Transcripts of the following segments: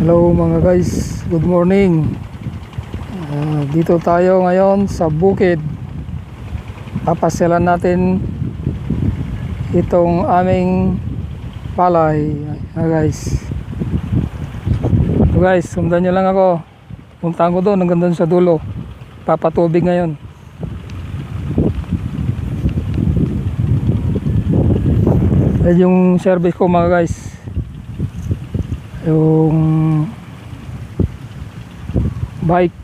Hello mga guys, good morning. Ah, dito tayo ngayon sa bukid. Papasyalan natin itong aming palay. Ah, guys. So guys, sundan nyo lang ako. Puntahan ko doon hanggang doon sa dulo. Papatubig ngayon. Yan yung service ko mga guys yung bike.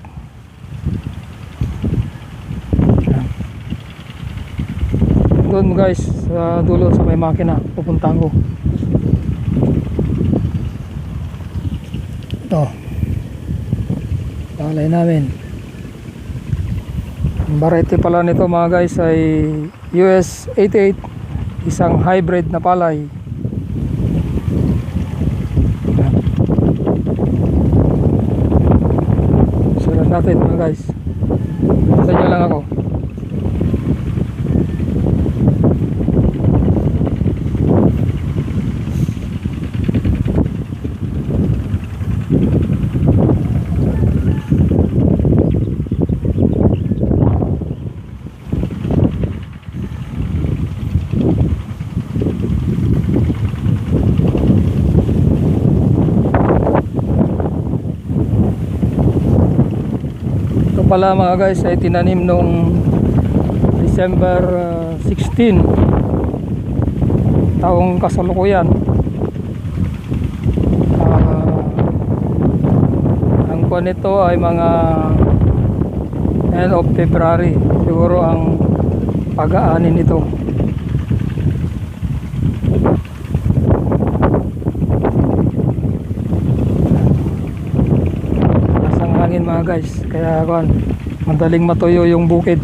Doon guys sa dulo sa may makina pupuntahan ko. Ito. Palay namin. Ang variety pala nito mga guys ay US 88 isang hybrid na palay natin mga guys. Sa inyo lang ako. Pala mga guys ay tinanim nung December uh, 16 taong kasalukuyan. Ah, ang kuwan nito ay mga end of February siguro ang pag-aanin nito. Lasang hangin mga guys. Kaya kuan, madaling matuyo yung bukid.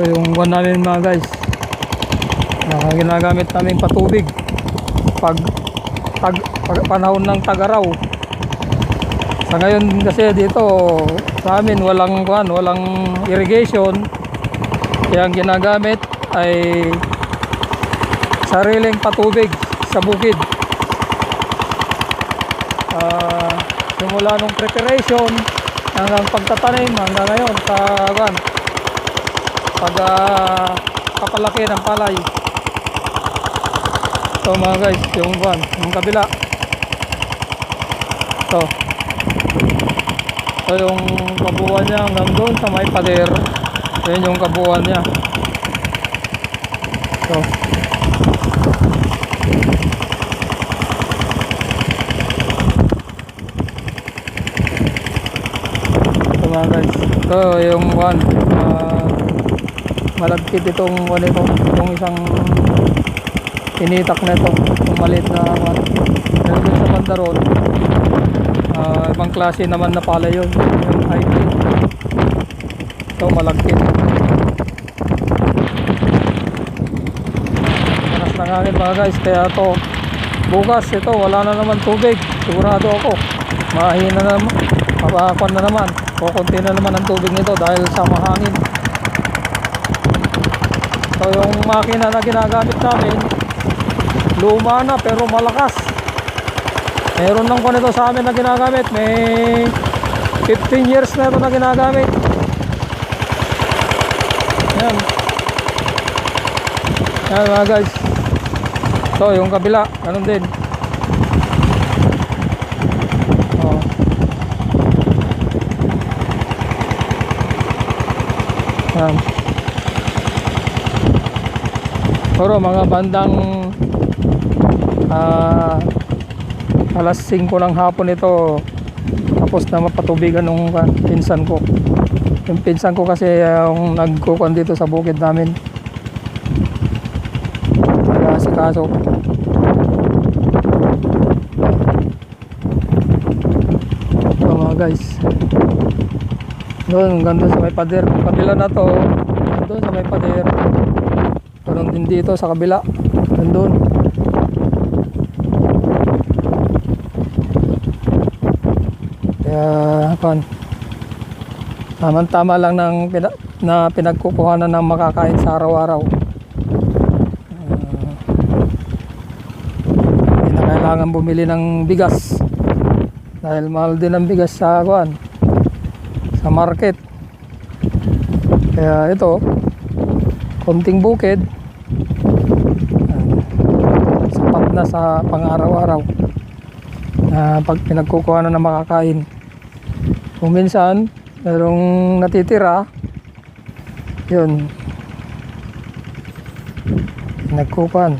Ito yung one namin mga guys. Ah, ginagamit namin patubig. Pag, pag, pag panahon ng tagaraw. Sa ngayon kasi dito sa amin walang kuan, walang irrigation. Kaya ang ginagamit ay sariling patubig sa bukid. Ah, simula nung preparation hanggang pagtatanim hanggang ngayon sa kuan pag ah, kapalaki ng palay. So mga guys, yung kuan, yung kabila. Ito. Ito yung kabuuan niya hanggang doon sa may pader. Yan yung kabuuan niya. So. Ito mga guys. Ito yung one. Malagkit itong one ito. Itong isang tinitak na ito. Itong maliit na one. Pero sa bandaron. Uh, ibang klase naman na pala yun. Yung hybrid. Ito malagkit. Panas ng hangin mga guys. Kaya to bukas ito wala na naman tubig. Sigurado ako. Mahina na naman. Mapakakon na naman. Kukunti na naman ang tubig nito dahil sa mahangin. So yung makina na ginagamit namin luma na pero malakas. Meron lang po nito sa amin na ginagamit. May 15 years na ito na ginagamit. Yan. Yan mga guys. So yung kabila, ganun din. Oh. Yan. Pero mga bandang ah alas 5 ng hapon ito tapos na mapatubigan ng pinsan ko. Yung pinsan ko kasi ah, yung nagkukuhan dito sa bukid namin. Kaya si kaso. Ito mga guys. Doon, ganda sa may pader. Kabila na to, doon sa may pader. Din dito sa kabila. Nandun. Kaya, pan. Tama-tama lang ng pina, na pinagkukuhanan ng makakain sa araw-araw. Ah, Hindi na kailangan bumili ng bigas. Dahil mahal din ang bigas sa kuan sa market. Kaya ito, konting bukid, ah, sapat na sa pang-araw-araw na pag pinagkukuha na ng makakain. Kung minsan, merong natitira, yun, pinagkukuhan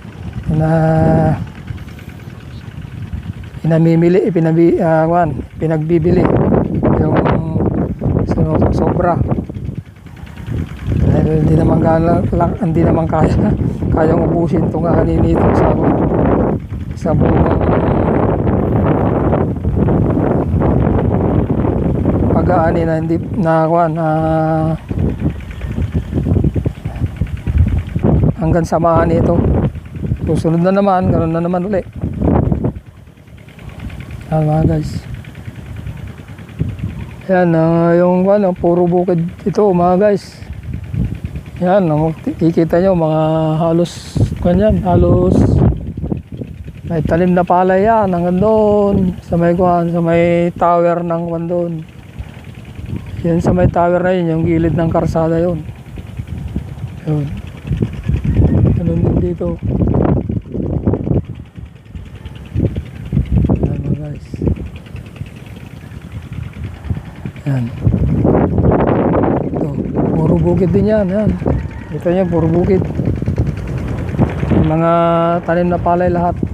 na pinamimili, pinabi, ah, kuwan, pinagbibili yung so, sobra. Dahil hindi naman lang, hindi naman kaya kayang ubusin itong kahanin nito sa sa buong pag-aani na hindi na na hanggang samahan ito susunod na naman ganoon na naman uli. Ayan mga guys. Yan ah, yung ano puro bukid ito mga guys. Yan kikita nyo mga halos kanyan halos may talim na palay yan hanggang doon sa may kuhan sa may tower ng kuhan doon yan sa may tower na yun yung gilid ng karsada yun. Yun. Ganun din dito. Yan mga guys. Yan ito puro bukid din yan yan ito yan puro bukid. May mga tanim na palay lahat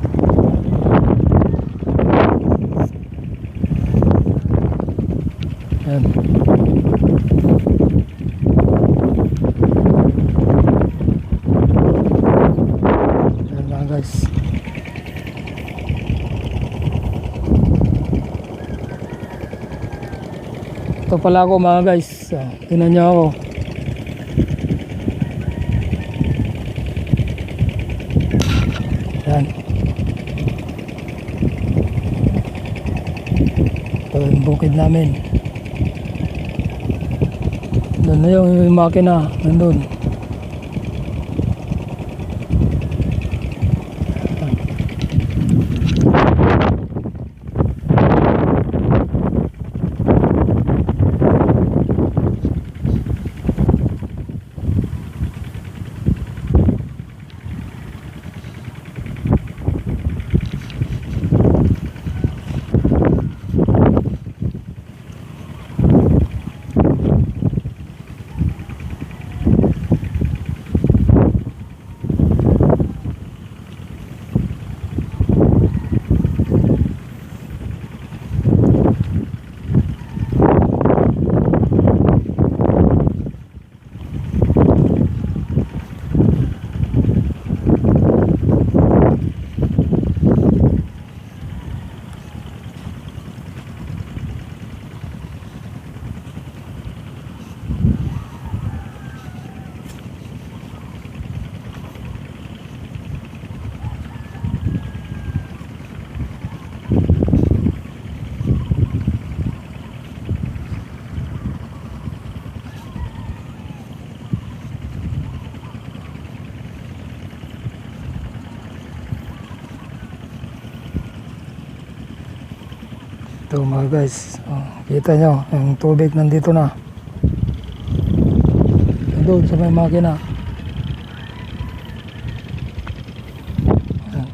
Ito pala ako mga guys. Ah, tinan nyo ako. Ayan. Ito yung bukid namin. Doon na yung makina. Nandun. Nandun. Ito mga guys, oh, kita nyo, yung tubig nandito na. Doon sa may makina. Ayan.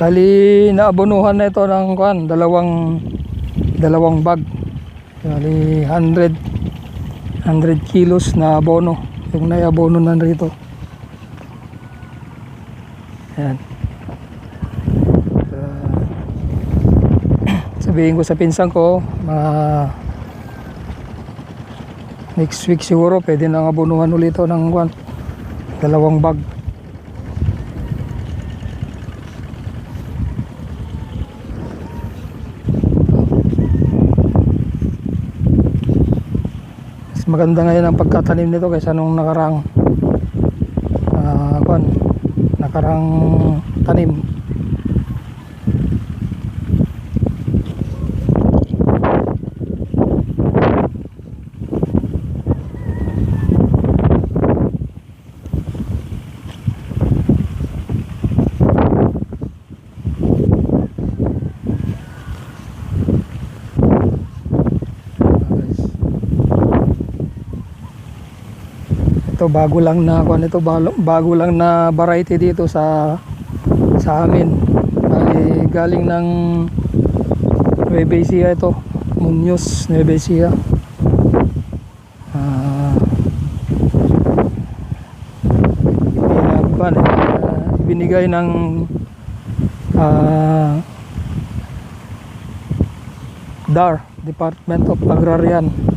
Bali, naabonuhan na ito ng kwan, dalawang dalawang bag. Bali, 100 100 kilos na abono. Yung naiabono na rito. Ayan. Uh, sabihin ko sa pinsan ko, mga next week siguro pwede nang abunuhan ulit ito ng kwan, dalawang bag. Mas maganda ngayon ang pagkatanim nito kaysa nung nakarang ah kwan, nakarang tanim. Ito bago lang na kuan ito bago, lang na variety dito sa sa amin. Bali, galing ng Nueva Ecija ito. Munoz, Nueva Ecija. Ah. Eh, binigay ng ah, DAR, Department of Agrarian.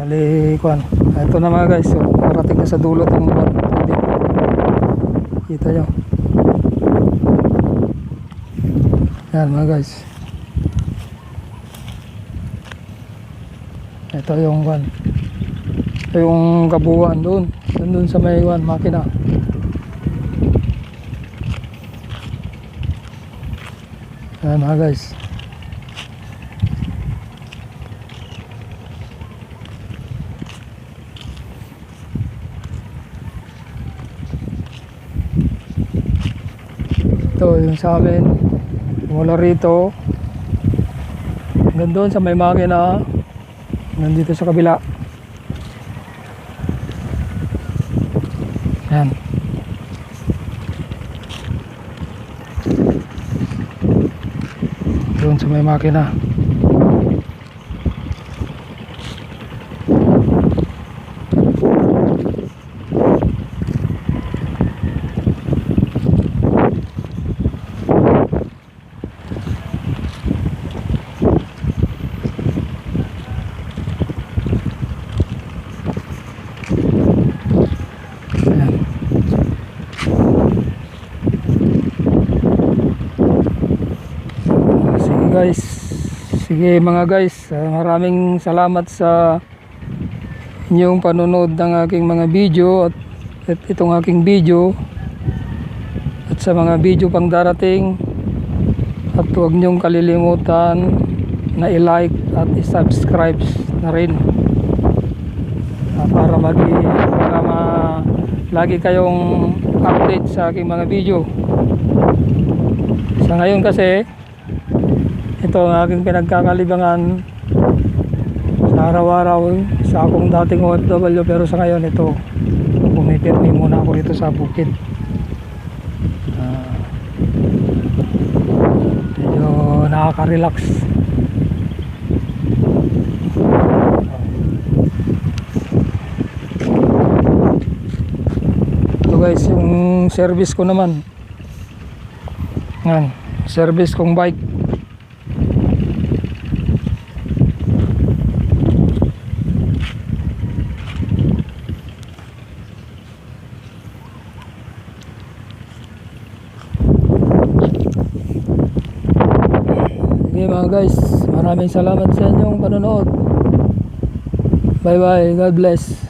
Bali, kuan. Ito na mga guys, so, parating na sa dulo ng kuan. Tubig. Kita nyo. Yan mga guys. Ito yung kuan. Ito yung kabuuan doon. Doon sa may kuan, makina. Yan mga guys. Ito yung sa amin. Mula rito. Hanggang doon sa may makina. Nandito sa kabila. Yan. Doon sa may makina. Guys. Sige mga guys. ah, Maraming salamat sa inyong panonood ng aking mga video at, at itong aking video at sa mga video pang darating at huwag niyong kalilimutan na i-like at i-subscribe na rin Ah, para magi para ma, lagi kayong update sa aking mga video sa ngayon kasi ito ang aking pinagkakalibangan. Sa araw-araw sa akong dating OFW pero sa ngayon ito pumipirmi muna ako dito sa bukid. Ah, medyo nakaka-relax. Ito guys yung service ko naman. Yan service kong bike Sige mga guys, maraming salamat sa inyong panonood. Bye bye, God bless.